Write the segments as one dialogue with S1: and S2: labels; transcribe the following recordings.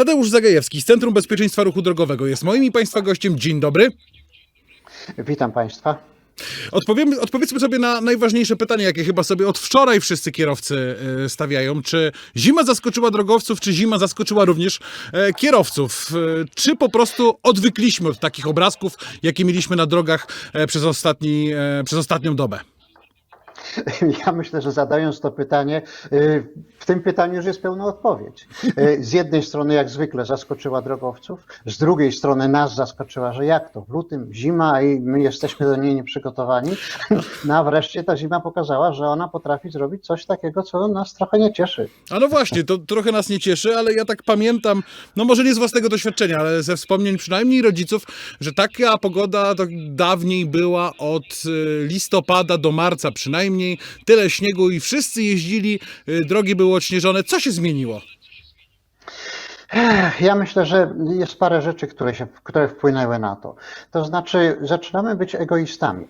S1: Tadeusz Zagajewski z Centrum Bezpieczeństwa Ruchu Drogowego jest moim i Państwa gościem. Dzień dobry.
S2: Witam Państwa.
S1: Odpowiemy, odpowiedzmy sobie na najważniejsze pytanie, jakie chyba sobie od wczoraj wszyscy kierowcy e, stawiają. Czy zima zaskoczyła drogowców, czy zima zaskoczyła również e, kierowców? E, Czy po prostu odwykliśmy od takich obrazków, jakie mieliśmy na drogach przez, ostatni, przez ostatnią dobę?
S2: Ja myślę, że zadając to pytanie, y, w tym pytaniu już jest pełna odpowiedź. Y, Z jednej strony, jak zwykle, zaskoczyła drogowców, z drugiej strony nas zaskoczyła, że jak to, w lutym zima i my jesteśmy do niej nieprzygotowani. No a wreszcie ta zima pokazała, że ona potrafi zrobić coś takiego, co nas trochę nie cieszy.
S1: A no właśnie, to trochę nas nie cieszy, ale ja tak pamiętam, no może nie z własnego doświadczenia, ale ze wspomnień przynajmniej rodziców, że taka pogoda dawniej była od y, listopada do marca przynajmniej, tyle śniegu i wszyscy jeździli, y, drogi były odśnieżone. Co się zmieniło?
S2: Ja myślę, że jest parę rzeczy, które, się, które wpłynęły na to. To znaczy, zaczynamy być egoistami.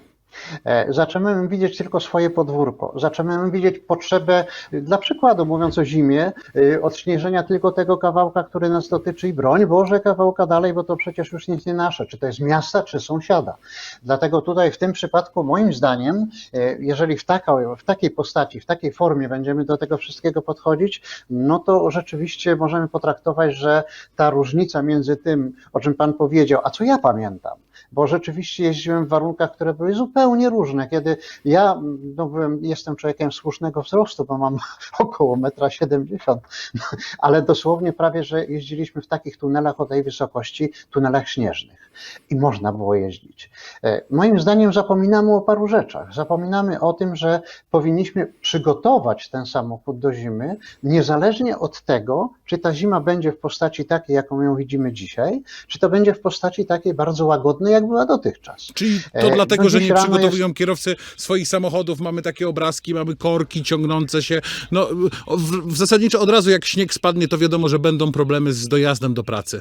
S2: E, Zaczynamy widzieć tylko swoje podwórko. Zaczynamy widzieć potrzebę, dla przykładu, mówiąc o zimie, y, odśnieżenia tylko tego kawałka, który nas dotyczy i broń Boże kawałka dalej, bo to przecież już nic nie nasze, czy to jest miasta, czy sąsiada. Dlatego tutaj w tym przypadku, moim zdaniem, e, jeżeli w, taka, w takiej postaci, w takiej formie będziemy do tego wszystkiego podchodzić, no to rzeczywiście możemy potraktować, że ta różnica między tym, o czym Pan powiedział, a co ja pamiętam, bo rzeczywiście jeździłem w warunkach, które były zupełnie różne. Kiedy ja no, jestem człowiekiem słusznego wzrostu, bo mam około 1,70 m, ale dosłownie prawie, że jeździliśmy w takich tunelach o tej wysokości, tunelach śnieżnych i można było jeździć. E, Moim zdaniem zapominamy o paru rzeczach. Zapominamy o tym, że powinniśmy przygotować ten samochód do zimy, niezależnie od tego, czy ta zima będzie w postaci takiej, jaką ją widzimy dzisiaj, czy to będzie w postaci takiej bardzo łagodnej, jak była dotychczas.
S1: Czyli to
S2: E,
S1: dlatego,
S2: no
S1: że nie
S2: rano
S1: przygotowują kierowcy swoich samochodów, mamy takie obrazki, mamy korki ciągnące się. No, w, w zasadniczo od razu jak śnieg spadnie, to wiadomo, że będą problemy z dojazdem do pracy.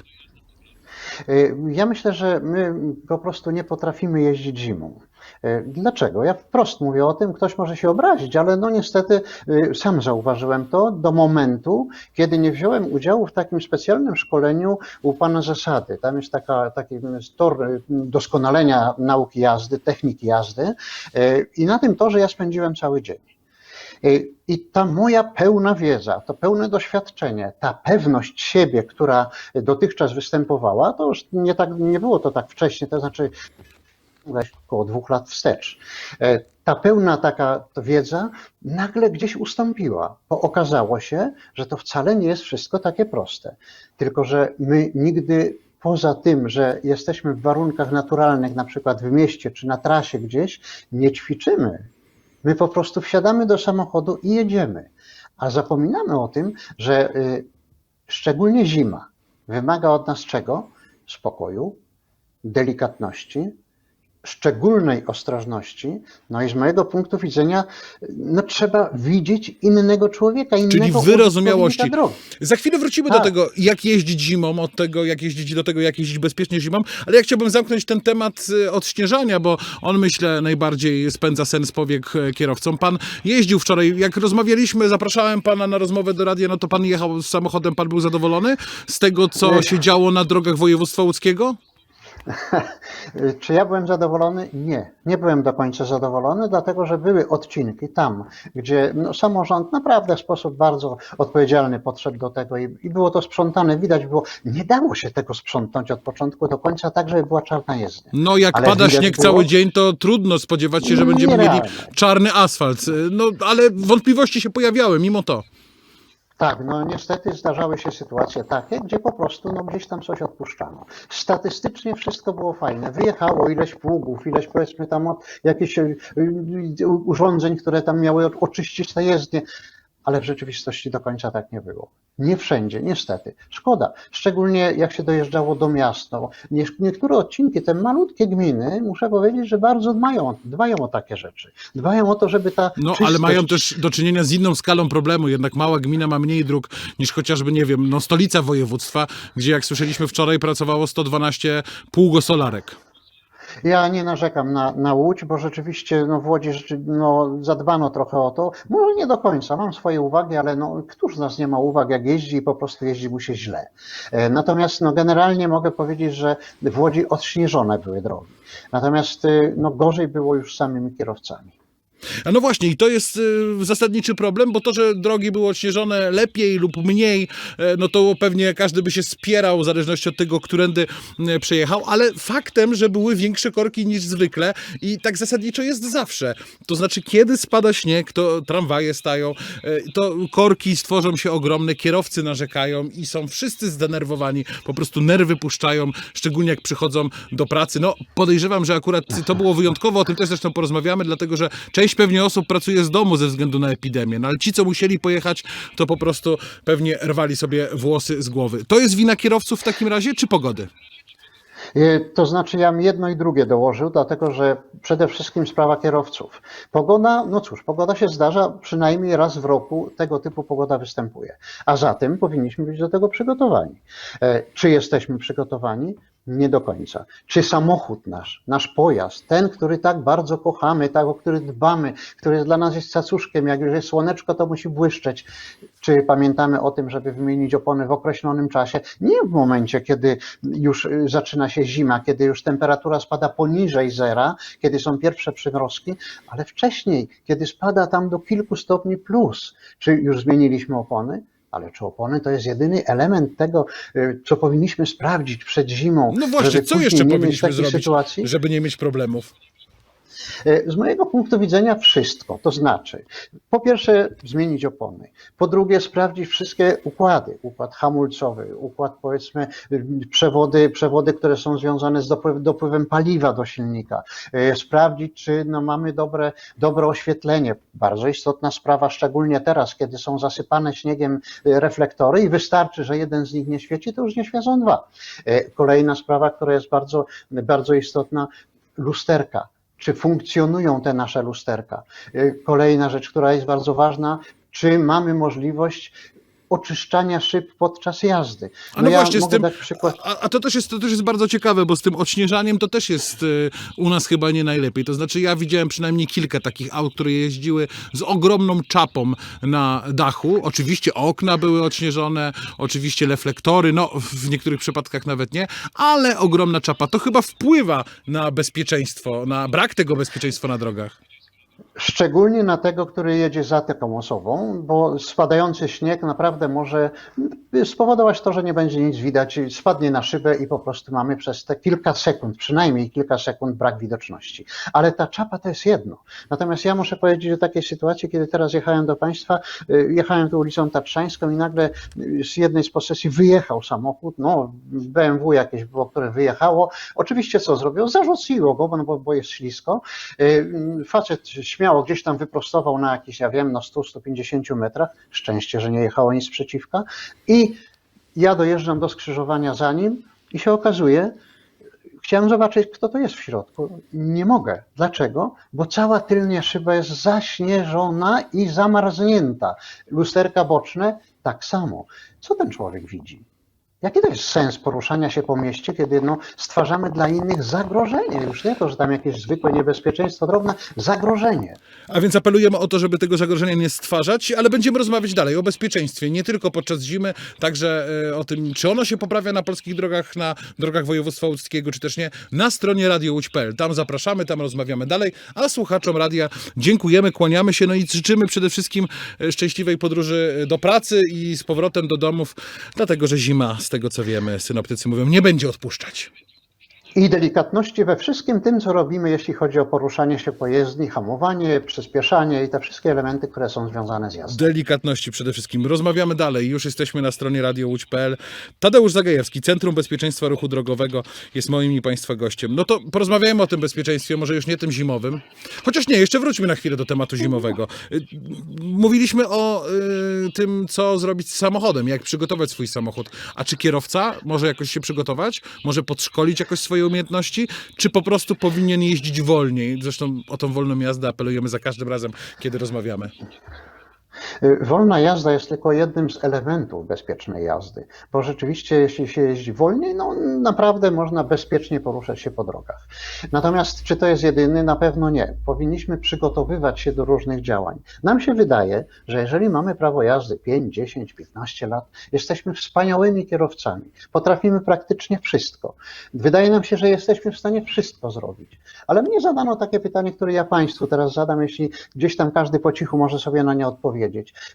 S2: Y, Ja myślę, że my po prostu nie potrafimy jeździć zimą. Y, Dlaczego? Ja wprost mówię o tym, ktoś może się obrazić, ale no niestety y, sam zauważyłem to do momentu, kiedy nie wziąłem udziału w takim specjalnym szkoleniu u pana zasady. Tam jest taka, taki tor y, doskonalenia nauki jazdy, techniki jazdy i na tym torze ja spędziłem cały dzień. I ta moja pełna wiedza, to pełne doświadczenie, ta pewność siebie, która dotychczas występowała, to już nie, tak, nie było to tak wcześnie, to znaczy około dwóch lat wstecz. E, Ta pełna taka wiedza nagle gdzieś ustąpiła, bo okazało się, że to wcale nie jest wszystko takie proste. Tylko, że my nigdy poza tym, że jesteśmy w warunkach naturalnych, na przykład w mieście czy na trasie gdzieś, nie ćwiczymy. My po prostu wsiadamy do samochodu i jedziemy. A zapominamy o tym, że y, szczególnie zima wymaga od nas czego? Spokoju, delikatności, szczególnej ostrożności. No i z mojego punktu widzenia, no trzeba widzieć innego człowieka, innego
S1: Czyli wyrozumiałości. Za chwilę wrócimy do
S2: Tak.
S1: tego, jak jeździć zimą, od tego, jak jeździć do tego, jak jeździć bezpiecznie zimą, ale ja chciałbym zamknąć ten temat y, odśnieżania, bo on, myślę, najbardziej spędza sen z powiek e, kierowcom. Pan jeździł wczoraj, jak rozmawialiśmy, zapraszałem pana na rozmowę do radia, no to pan jechał z samochodem, pan był zadowolony z tego, co
S2: Nie.
S1: się działo na drogach województwa łódzkiego?
S2: Czy ja byłem zadowolony? Nie, nie byłem do końca zadowolony, dlatego że były odcinki tam, gdzie no, samorząd naprawdę w sposób bardzo odpowiedzialny podszedł do tego i, i było to sprzątane. Widać było, nie dało się tego sprzątnąć od początku do końca, tak żeby była czarna jezdnia.
S1: No, jak
S2: Ale
S1: pada śnieg
S2: było-
S1: cały dzień, to trudno spodziewać się, że będziemy mieli czarny asfalt. No, ale wątpliwości się pojawiały, mimo to.
S2: Tak, no niestety zdarzały się sytuacje takie, gdzie po prostu no, gdzieś tam coś odpuszczano. Statystycznie wszystko było fajne. Wyjechało ileś pługów, ileś powiedzmy tam od jakichś y, y, urządzeń, które tam miały oczyścić te jezdnie, ale w rzeczywistości do końca tak nie było. Nie wszędzie, niestety. Szkoda. Szczególnie jak się dojeżdżało do miast. Nie- niektóre odcinki, te malutkie gminy, muszę powiedzieć, że bardzo dbają, dbają o takie rzeczy. Dbają o to, żeby ta
S1: No, ale
S2: czystość-
S1: mają też do czynienia z inną skalą problemu. Jednak mała gmina ma mniej dróg niż chociażby, nie wiem, no, stolica województwa, gdzie jak słyszeliśmy wczoraj pracowało 112 pługosolarek.
S2: Ja nie narzekam na, na Łódź, bo rzeczywiście no, w Łodzi no, zadbano trochę o to. Może nie do końca, mam swoje uwagi, ale no, któż z nas nie ma uwag, jak jeździ i po prostu jeździ mu się źle. E, Natomiast no, generalnie mogę powiedzieć, że w Łodzi odśnieżone były drogi. Natomiast y, no, gorzej było już z samymi kierowcami.
S1: A no właśnie, i to jest y, zasadniczy problem, bo to, że drogi były odśnieżone lepiej lub mniej, e, no to pewnie każdy by się spierał w zależności od tego, którędy e, przejechał, ale faktem, że były większe korki niż zwykle i tak zasadniczo jest zawsze. To znaczy, kiedy spada śnieg, to tramwaje stają, e, to korki stworzą się ogromne, kierowcy narzekają i są wszyscy zdenerwowani, po prostu nerwy puszczają, szczególnie jak przychodzą do pracy. No podejrzewam, że akurat to było wyjątkowo, o tym też zresztą porozmawiamy, dlatego że część pewnie osób pracuje z domu ze względu na epidemię, no ale ci, co musieli pojechać, to po prostu pewnie rwali sobie włosy z głowy. To jest wina kierowców w takim razie, czy pogody?
S2: Y, To znaczy, ja bym jedno i drugie dołożył, dlatego że przede wszystkim sprawa kierowców. Pogoda, no cóż, pogoda się zdarza, przynajmniej raz w roku tego typu pogoda występuje. A zatem powinniśmy być do tego przygotowani. E, Czy jesteśmy przygotowani? Nie do końca. Czy samochód nasz, nasz pojazd, ten, który tak bardzo kochamy, tak, o który dbamy, który dla nas jest cacuszkiem, jak już jest słoneczko, to musi błyszczeć. Czy pamiętamy o tym, żeby wymienić opony w określonym czasie? Nie w momencie, kiedy już y, zaczyna się zima, kiedy już temperatura spada poniżej zera, kiedy są pierwsze przymrozki, ale wcześniej, kiedy spada tam do kilku stopni plus. Czy już zmieniliśmy opony? Ale czy opony to jest jedyny element tego, y, co powinniśmy sprawdzić przed zimą?
S1: No właśnie, co jeszcze powinniśmy
S2: takiej
S1: zrobić,
S2: sytuacji?
S1: żeby nie mieć problemów?
S2: E, Z mojego punktu widzenia wszystko, to znaczy, po pierwsze zmienić opony, po drugie sprawdzić wszystkie układy, układ hamulcowy, układ powiedzmy przewody, przewody które są związane z dopływ, dopływem paliwa do silnika, E, sprawdzić czy no, mamy dobre, dobre oświetlenie, bardzo istotna sprawa, szczególnie teraz, kiedy są zasypane śniegiem e, reflektory i wystarczy, że jeden z nich nie świeci, to już nie świecą dwa. Kolejna sprawa, która jest bardzo, bardzo istotna, lusterka czy funkcjonują te nasze lusterka. Y, Kolejna rzecz, która jest bardzo ważna, czy mamy możliwość oczyszczania szyb podczas jazdy.
S1: A no
S2: ja
S1: właśnie, z tym, a, a to, też jest, to też jest bardzo ciekawe, bo z tym odśnieżaniem to też jest y, u nas chyba nie najlepiej. To znaczy ja widziałem przynajmniej kilka takich aut, które jeździły z ogromną czapą na dachu. Oczywiście okna były odśnieżone, oczywiście reflektory, no w niektórych przypadkach nawet nie, ale ogromna czapa. To chyba wpływa na bezpieczeństwo, na brak tego bezpieczeństwa na drogach.
S2: Szczególnie na tego, który jedzie za taką osobą, bo spadający śnieg naprawdę może spowodować to, że nie będzie nic widać, spadnie na szybę i po prostu mamy przez te kilka sekund, przynajmniej kilka sekund brak widoczności. Ale ta czapa to jest jedno. Natomiast ja muszę powiedzieć o takiej sytuacji, kiedy teraz jechałem do Państwa, y, jechałem tu ulicą Tatrzańską i nagle z jednej z posesji wyjechał samochód, no BMW jakieś było, które wyjechało. Oczywiście co zrobił? Zarzuciło go, bo, bo jest ślisko. Y, Facet gdzieś tam wyprostował na jakieś, ja wiem, no 100-150 metrach. Szczęście, że nie jechało nic przeciwka. I ja dojeżdżam do skrzyżowania za nim i się okazuje, chciałem zobaczyć, kto to jest w środku. Nie mogę. Dlaczego? Bo cała tylnia szyba jest zaśnieżona i zamarznięta. Lusterka boczne tak samo. Co ten człowiek widzi? Jaki to jest sens poruszania się po mieście, kiedy no, stwarzamy dla innych zagrożenie? Już nie to, że tam jakieś zwykłe niebezpieczeństwo drobne, zagrożenie.
S1: A więc apelujemy o to, żeby tego zagrożenia nie stwarzać, ale będziemy rozmawiać dalej o bezpieczeństwie, nie tylko podczas zimy, także e, o tym, czy ono się poprawia na polskich drogach, na drogach województwa łódzkiego, czy też nie, na stronie radiołódź.pl. Tam zapraszamy, tam rozmawiamy dalej, a słuchaczom radia dziękujemy, kłaniamy się, no i życzymy przede wszystkim e, szczęśliwej podróży e, do pracy i z powrotem do domów, dlatego, że zima, z tego co wiemy, synoptycy mówią, nie będzie odpuszczać.
S2: I delikatności we wszystkim tym, co robimy, jeśli chodzi o poruszanie się po jezdni, hamowanie, przyspieszanie i te wszystkie elementy, które są związane z jazdą.
S1: Delikatności przede wszystkim. Rozmawiamy dalej. Już jesteśmy na stronie radiołódź.pl. Tadeusz Zagajewski, Centrum Bezpieczeństwa Ruchu Drogowego jest moim i Państwa gościem. No to porozmawiajmy o tym bezpieczeństwie, może już nie tym zimowym. Chociaż nie, jeszcze wróćmy na chwilę do tematu zimowego. Y, Mówiliśmy o y, tym, co zrobić z samochodem, jak przygotować swój samochód. A czy kierowca może jakoś się przygotować? Może podszkolić jakoś swoje umiejętności? Czy po prostu powinien jeździć wolniej? Zresztą o tą wolną jazdę apelujemy za każdym razem, kiedy rozmawiamy.
S2: Y, Wolna jazda jest tylko jednym z elementów bezpiecznej jazdy, bo rzeczywiście, jeśli się jeździ wolniej, no naprawdę można bezpiecznie poruszać się po drogach. Natomiast czy to jest jedyny? Na pewno nie. Powinniśmy przygotowywać się do różnych działań. Nam się wydaje, że jeżeli mamy prawo jazdy 5, 10, 15 lat, jesteśmy wspaniałymi kierowcami. Potrafimy praktycznie wszystko. Wydaje nam się, że jesteśmy w stanie wszystko zrobić. Ale mnie zadano takie pytanie, które ja Państwu teraz zadam, jeśli gdzieś tam każdy po cichu może sobie na nie odpowiedzieć.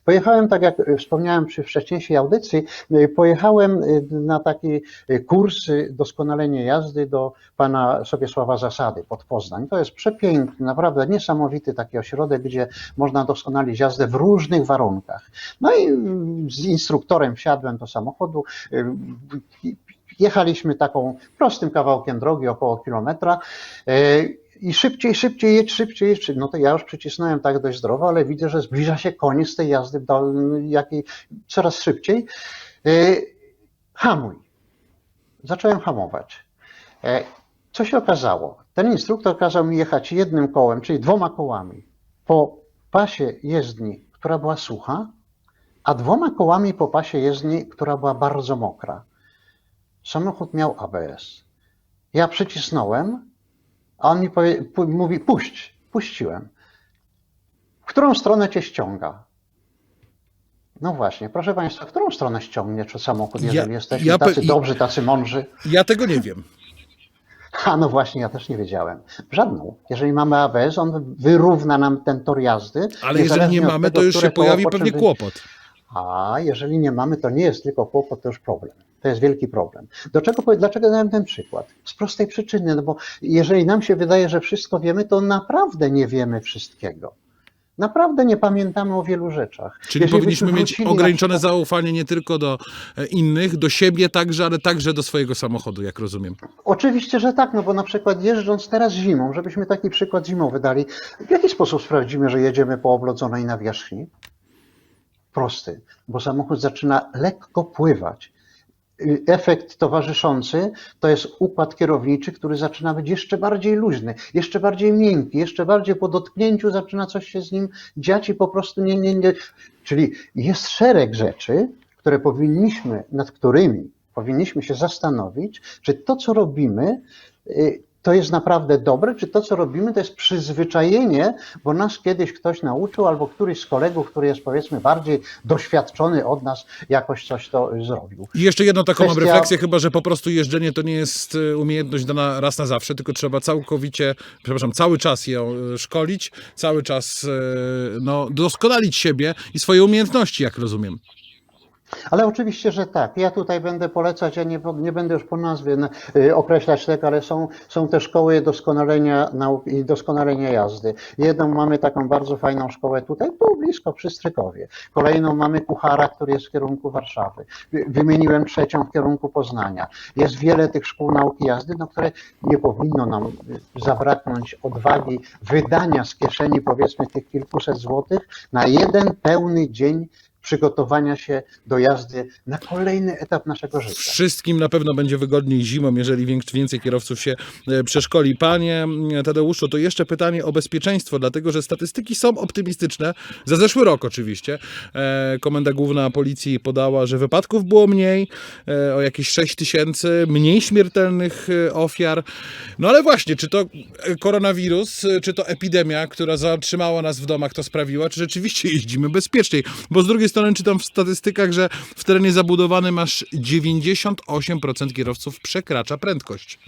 S2: Pojechałem, tak jak y, wspomniałem przy wcześniejszej audycji, y, pojechałem y, na taki kurs doskonalenie jazdy do pana Sobiesława Zasady pod Poznań. To jest przepiękny, naprawdę niesamowity taki ośrodek, gdzie można doskonalić jazdę w różnych warunkach. No i y, z instruktorem wsiadłem do samochodu. Jechaliśmy taką prostym kawałkiem drogi, około kilometra. I szybciej, szybciej, jedź, szybciej, jedź. No to ja już przycisnąłem tak dość zdrowo, ale widzę, że zbliża się koniec tej jazdy dol- jakiej, coraz szybciej. Y, Hamuj. Zacząłem hamować. E, Co się okazało? Ten instruktor kazał mi jechać jednym kołem, czyli dwoma kołami, po pasie jezdni, która była sucha, a dwoma kołami po pasie jezdni, która była bardzo mokra. Samochód miał ABS. Ja przycisnąłem, a on mi powie, mówi: puść. Puściłem. W którą stronę cię ściąga? No właśnie, proszę Państwa, w którą stronę ściągnie czy samochód,
S1: Ja-
S2: jeżeli jesteśmy
S1: ja
S2: tacy dobrzy, tacy mądrzy?
S1: Ja tego nie wiem.
S2: A no właśnie, ja też nie wiedziałem. Żadną. Jeżeli mamy ABS, on wyrówna nam ten tor jazdy.
S1: Ale jeżeli nie mamy,
S2: tego,
S1: to już się pojawi pewnie kłopot.
S2: A jeżeli nie mamy, to nie jest tylko kłopot, to już problem. To jest wielki problem. Do czego, dlaczego dałem ten przykład? Z prostej przyczyny, no bo jeżeli nam się wydaje, że wszystko wiemy, to naprawdę nie wiemy wszystkiego. Naprawdę nie pamiętamy o wielu rzeczach.
S1: Czyli
S2: Jeżeli
S1: powinniśmy mieć ograniczone
S2: przykład-
S1: zaufanie nie tylko do e, innych, do siebie także, ale także do swojego samochodu, jak rozumiem.
S2: Oczywiście, że tak, no bo na przykład jeżdżąc teraz zimą, żebyśmy taki przykład zimowy dali, w jaki sposób sprawdzimy, że jedziemy po oblodzonej nawierzchni? Prosty, bo samochód zaczyna lekko pływać. Y, Efekt towarzyszący to jest układ kierowniczy, który zaczyna być jeszcze bardziej luźny, jeszcze bardziej miękki, jeszcze bardziej po dotknięciu zaczyna coś się z nim dziać i po prostu nie, nie, nie. Czyli jest szereg rzeczy, które powinniśmy, nad którymi powinniśmy się zastanowić, czy to, co robimy, y, to jest naprawdę dobre, czy to, co robimy, to jest przyzwyczajenie, bo nas kiedyś ktoś nauczył, albo któryś z kolegów, który jest powiedzmy bardziej doświadczony od nas, jakoś coś to zrobił.
S1: I jeszcze jedną taką mam
S2: Kwestia-
S1: refleksję, chyba że po prostu jeżdżenie to nie jest e, umiejętność dana raz na zawsze, tylko trzeba całkowicie, przepraszam, cały czas ją e, szkolić, cały czas e, no, doskonalić siebie i swoje umiejętności, jak rozumiem.
S2: Ale oczywiście, że tak. Ja tutaj będę polecać, ja nie, nie będę już po nazwie y, określać tego, ale są, są te szkoły doskonalenia nauki i doskonalenia jazdy. Jedną mamy taką bardzo fajną szkołę tutaj, tu blisko przy Strykowie. Kolejną mamy kuchara, który jest w kierunku Warszawy. Wy- Wymieniłem trzecią w kierunku Poznania. Jest wiele tych szkół nauki jazdy, no, które nie powinno nam zabraknąć odwagi wydania z kieszeni powiedzmy tych kilkuset złotych na jeden pełny dzień przygotowania się do jazdy na kolejny etap naszego życia.
S1: Wszystkim na pewno będzie wygodniej zimą, jeżeli więcej kierowców się e, przeszkoli. Panie Tadeuszu, to jeszcze pytanie o bezpieczeństwo, dlatego że statystyki są optymistyczne. Za zeszły rok oczywiście. E, Komenda Główna Policji podała, że wypadków było mniej, e, o jakieś 6 tysięcy, mniej śmiertelnych ofiar. No ale właśnie, czy to koronawirus, czy to epidemia, która zatrzymała nas w domach, to sprawiła, czy rzeczywiście jeździmy bezpieczniej? Bo z drugiej strony czytam w statystykach, że w terenie zabudowanym aż 98% kierowców przekracza prędkość.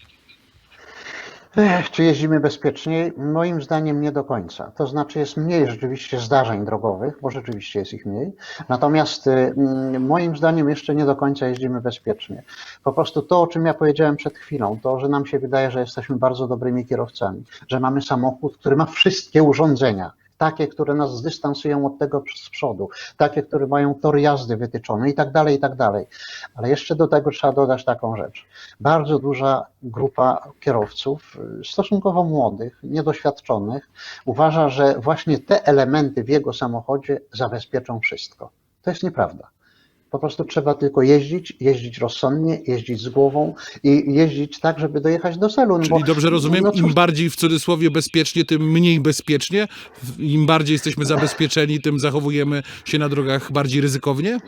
S2: Ech, czy jeździmy bezpieczniej? Moim zdaniem nie do końca. To znaczy jest mniej rzeczywiście zdarzeń drogowych, bo rzeczywiście jest ich mniej. Natomiast y, mm, moim zdaniem jeszcze nie do końca jeździmy bezpiecznie. Po prostu to, o czym ja powiedziałem przed chwilą, to, że nam się wydaje, że jesteśmy bardzo dobrymi kierowcami, że mamy samochód, który ma wszystkie urządzenia. Takie, które nas zdystansują od tego z przodu, takie, które mają tor jazdy wytyczony i tak dalej, i tak dalej. Ale jeszcze do tego trzeba dodać taką rzecz. Bardzo duża grupa kierowców, y, stosunkowo młodych, niedoświadczonych, uważa, że właśnie te elementy w jego samochodzie zabezpieczą wszystko. To jest nieprawda. Po prostu trzeba tylko jeździć, jeździć rozsądnie, jeździć z głową i jeździć tak, żeby dojechać do celu.
S1: Czyli
S2: bo,
S1: dobrze rozumiem,
S2: no
S1: im bardziej w cudzysłowie bezpiecznie, tym mniej bezpiecznie. Im bardziej jesteśmy zabezpieczeni, tym zachowujemy się na drogach bardziej ryzykownie.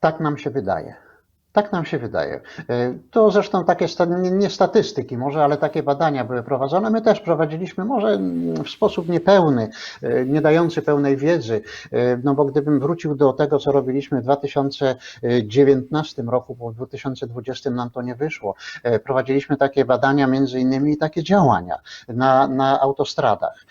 S2: Tak nam się wydaje. Tak nam się wydaje. E, To zresztą takie nie, statystyki może, ale takie badania były prowadzone. My też prowadziliśmy może mm, w sposób niepełny, e, nie dający pełnej wiedzy, e, no bo gdybym wrócił do tego, co robiliśmy w 2019 roku, bo w 2020 nam to nie wyszło. Prowadziliśmy takie badania, między innymi i takie działania na, na autostradach.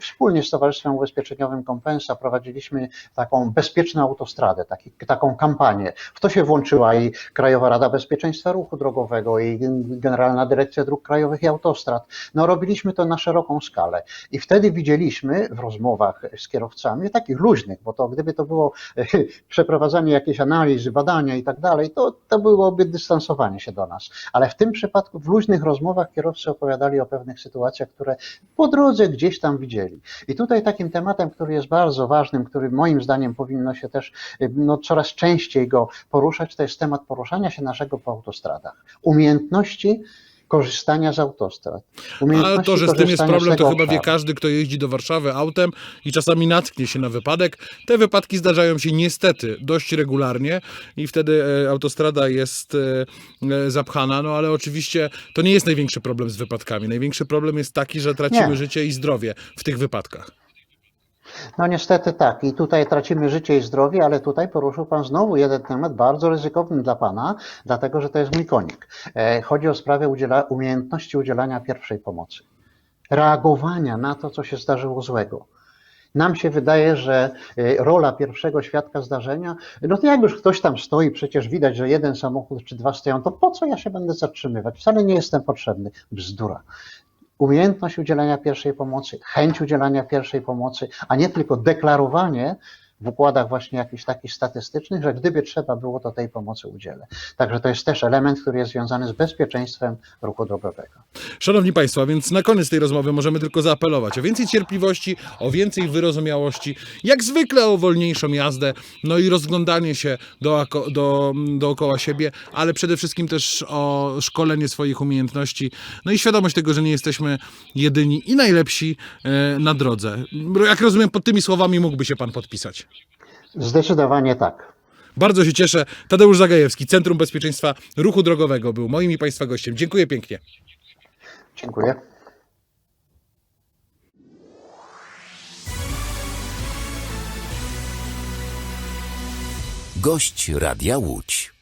S2: Wspólnie z Towarzystwem Ubezpieczeniowym Kompensa prowadziliśmy taką bezpieczną autostradę, taki, taką kampanię. W to się włączyła i Krajowa Rada Bezpieczeństwa Ruchu Drogowego i Generalna Dyrekcja Dróg Krajowych i Autostrad. No robiliśmy to na szeroką skalę i wtedy widzieliśmy w rozmowach z kierowcami, takich luźnych, bo to gdyby to było przeprowadzanie jakiejś analizy, badania i tak dalej, to, to byłoby dystansowanie się do nas. Ale w tym przypadku w luźnych rozmowach kierowcy opowiadali o pewnych sytuacjach, które po drodze gdzieś tam widzieli. I tutaj takim tematem, który jest bardzo ważnym, który moim zdaniem powinno się też no, coraz częściej go poruszać, to jest temat poruszania się naszego po autostradach. Umiejętności korzystania z autostrad.
S1: Ale to, że z tym jest problem, to chyba wie każdy, kto jeździ do Warszawy autem i czasami natknie się na wypadek. Te wypadki zdarzają się niestety dość regularnie i wtedy e, autostrada jest e, e, zapchana, no ale oczywiście to nie jest największy problem z wypadkami. Największy problem jest taki, że tracimy
S2: Nie.
S1: życie i zdrowie w tych wypadkach.
S2: No niestety tak. I tutaj tracimy życie i zdrowie, ale tutaj poruszył Pan znowu jeden temat bardzo ryzykowny dla Pana, dlatego że to jest mój konik. E, Chodzi o sprawę udziela, umiejętności udzielania pierwszej pomocy. Reagowania na to, co się zdarzyło złego. Nam się wydaje, że e, rola pierwszego świadka zdarzenia, no to jak już ktoś tam stoi, przecież widać, że jeden samochód czy dwa stoją, to po co ja się będę zatrzymywać? Wcale nie jestem potrzebny. Bzdura umiejętność udzielania pierwszej pomocy, chęć udzielania pierwszej pomocy, a nie tylko deklarowanie w układach właśnie jakichś takich statystycznych, że gdyby trzeba było, to tej pomocy udzielę. Także to jest też element, który jest związany z bezpieczeństwem ruchu drogowego.
S1: Szanowni Państwo, więc na koniec tej rozmowy możemy tylko zaapelować o więcej cierpliwości, o więcej wyrozumiałości, jak zwykle o wolniejszą jazdę, no i rozglądanie się do, do, dookoła siebie, ale przede wszystkim też o szkolenie swoich umiejętności, no i świadomość tego, że nie jesteśmy jedyni i najlepsi e, na drodze. Jak rozumiem, pod tymi słowami mógłby się Pan podpisać.
S2: Zdecydowanie tak.
S1: Bardzo się cieszę. Tadeusz Zagajewski, Centrum Bezpieczeństwa Ruchu Drogowego był moim i Państwa gościem. Dziękuję pięknie.
S2: Dziękuję.
S3: Gość Radia Łódź.